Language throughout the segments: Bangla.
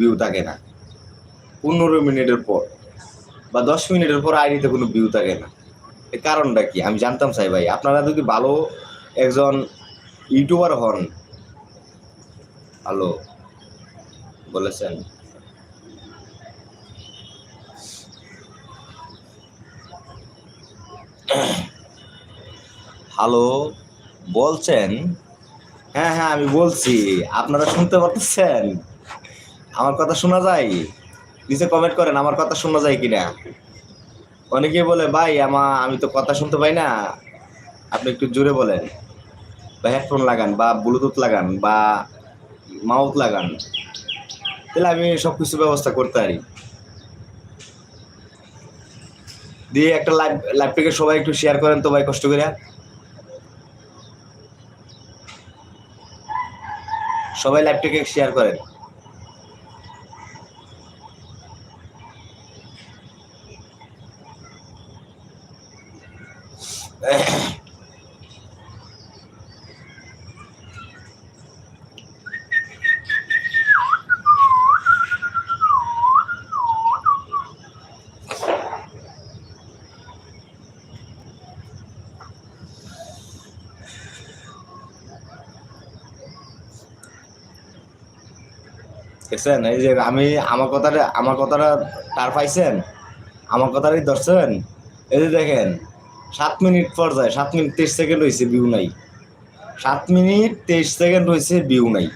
ভিউ থাকে না। পনেরো মিনিটের পর বা দশ মিনিটের পর আইডিতে কোনো ভিউ থাকে না। এর কারণটা কি? আমি জানতাম সাই ভাই, আপনারা যদি ভালো একজন ইউটিউবার হন, হ্যালো, বলেছেন। হ্যালো, বলছেন? হ্যাঁ হ্যাঁ আমি বলছি, আপনারা শুনতে পারতেছেন? আমার কথা শোনা যায়? নিচে কমেন্ট করেন, আমার কথা শোনা যায় কিনা? অনেকে বলে, ভাই, আমা, আমি তো কথা শুনতে পাই না। আপনি একটু জোরে বলেন। বা হেডফোন লাগান, বা ব্লুটুথ লাগান, বা মাউথ লাগান। তাহলে আমি সব কিছু ব্যবস্থা করতে পারি। দিয়ে একটা লাইভ লাইভটাকে সবাই একটু শেয়ার করেন তো ভাই, কষ্ট করে। সবাই লাইভটাকে শেয়ার করেন। দেখছেন? এই যে আমি আমার কথাটা আমার কথাটা তার পাইছেন? আমার কথাটাই ধরছেন? এই যে দেখেন সাত মিনিট পর যায় সাত মিনিট তেইশ সেকেন্ড হয়েছে ভিউ নাই। সাত মিনিট তেইশ সেকেন্ড হয়েছে ভিউ নাই।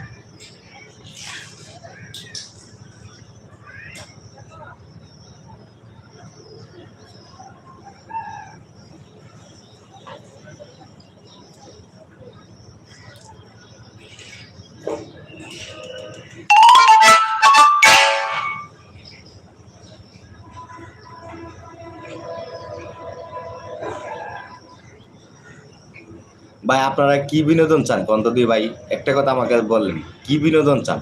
ভাই, আপনারা কি বিনোদন চান? কন্ত দিয়ে ভাই, একটা কথা আমাকে বললেন, কি বিনোদন চান?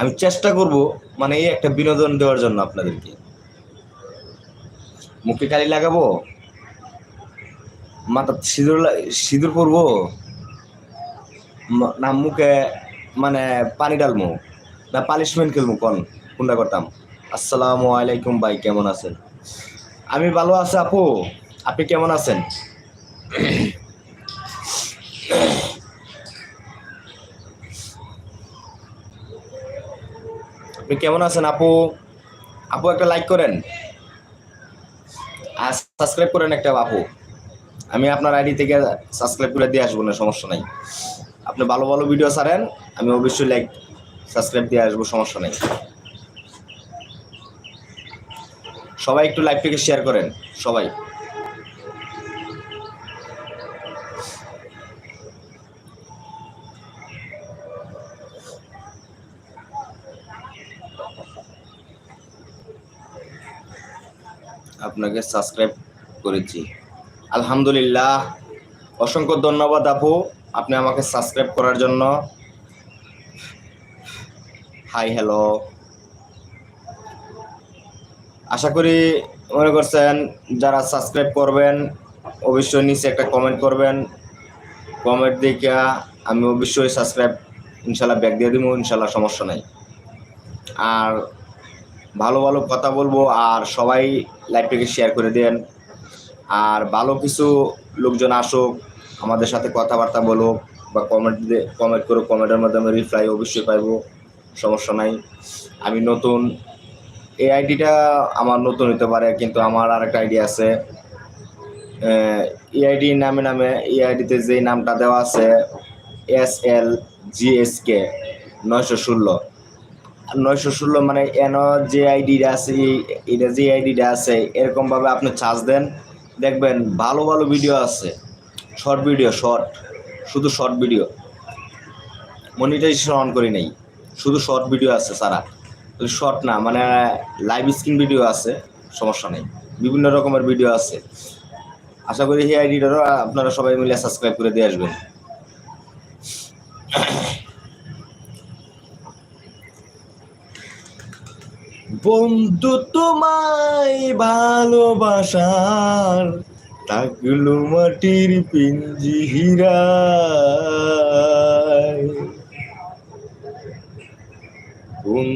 আমি চেষ্টা করব মানে এই একটা বিনোদন দেওয়ার জন্য আপনাদেরকে। মুখে কালি লাগাবো? মাথা সিঁদুর সিঁদুর পরবো? না, মুখে মানে পানি ডালমু না পানিশমেন্ট খেলব, কোন, কোনটা করতাম? আসসালামু আলাইকুম ভাই, কেমন আছেন? আমি ভালো আছি আপু, আপনি কেমন আছেন? আপনি কেমন আছেন আপু? আপু, একটা লাইক করেন। আর সাবস্ক্রাইব করেন একটা আপু। আমি আপনার আইডি থেকে সাবস্ক্রাইব করে দিয়ে আসব, না, সমস্যা নাই। আপনি ভালো ভালো ভিডিও ছাড়েন, আমি অবশ্যই লাইক সাবস্ক্রাইব দিয়ে আসব, সমস্যা নেই। সবাই একটু লাইভটাকে শেয়ার করেন, সবাই। আপনাকে সাবস্ক্রাইব করেছি। আলহামদুলিল্লাহ। অসংখ্য ধন্যবাদ আপু, আপনি আমাকে সাবস্ক্রাইব করার জন্য। হাই হ্যালো আশা করি মনে করছেন যারা সাবস্ক্রাইব করবেন, অবশ্যই নিচে একটা কমেন্ট করবেন। কমেন্ট দেখে আমি অবশ্যই সাবস্ক্রাইব ইনশাল্লাহ ব্যাক দিয়ে দিব, ইনশাল্লাহ সমস্যা নাই। আর ভালো ভালো কথা বলব আর সবাই লাইভটাকে শেয়ার করে দেন। আর ভালো কিছু লোকজন আসুক, আমাদের সাথে কথাবার্তা বলুক বা কমেন্ট দিয়ে কমেন্ট করুক কমেন্টের মাধ্যমে রিপ্লাই অবশ্যই পাইবো, সমস্যা নাই। আমি নতুন, এই আইডিটা আমার নতুন হতে পারে, কিন্তু আমার আর একটা আইডি আছে ইআইডি নামে নামে, এই আইডিতে যেই নামটা দেওয়া আছে S L G S K নয়শো ষোলো। নয়শো ষোলো মানে এন যে আইডিটা আছে এটা যে আইডিটা আছে, এরকমভাবে আপনি চার্জ দেন। দেখবেন ভালো ভালো ভিডিও আছে। শর্ট ভিডিও শর্ট শুধু শর্ট ভিডিও মনিটাইজেশন অন করি নাই। শুধু শর্ট ভিডিও আছে সারা। শর্ট না মানে লাইভ স্ক্রিন ভিডিও আছে, সমস্যা নেই। বিভিন্ন রকমের ভিডিও আছে। আশা করি এই আইডিটারও আপনারা সবাই মিলে সাবস্ক্রাইব করে দিয়ে আসবেন। বন্ধু তোমায় ভালোবাসার তাকলো মাটির পিঞ্জি কোন